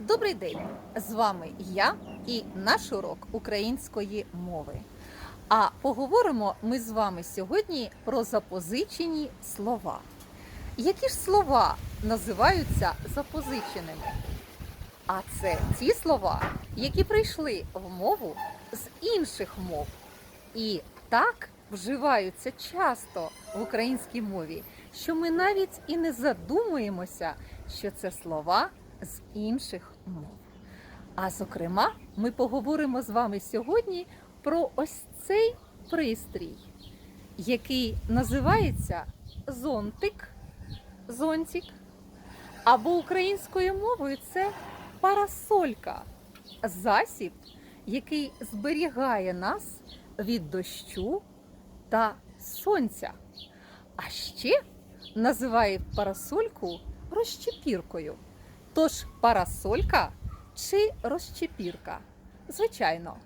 Добрий день! З вами я і наш урок української мови. А поговоримо ми з вами сьогодні про запозичені слова. Які ж слова називаються запозиченими? А це ті слова, які прийшли в мову з інших мов. І так вживаються часто в українській мові, що ми навіть і не задумуємося, що це слова з інших мов. А зокрема, ми поговоримо з вами сьогодні про ось цей пристрій, який називається зонтик, зонтик, або українською мовою це парасолька, засіб, який зберігає нас від дощу та сонця. А ще називає парасольку розчепіркою. Тож парасолька чи розчепірка? Звичайно,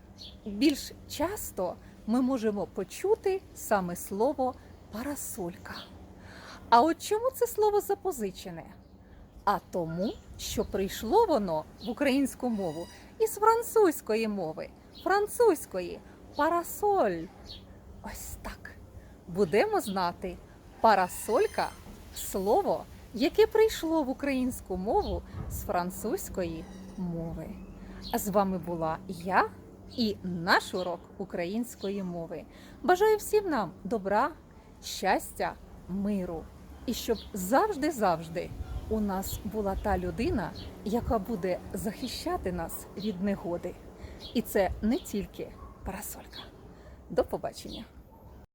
більш часто ми можемо почути саме слово парасолька. А от чому це слово запозичене? А тому, що прийшло воно в українську мову із французької мови, французької парасоль. Ось так. Будемо знати, парасолька слово, яке прийшло в українську мову з французької мови. А з вами була я і наш урок української мови. Бажаю всім нам добра, щастя, миру. І щоб завжди-завжди у нас була та людина, яка буде захищати нас від негоди. І це не тільки парасолька. До побачення!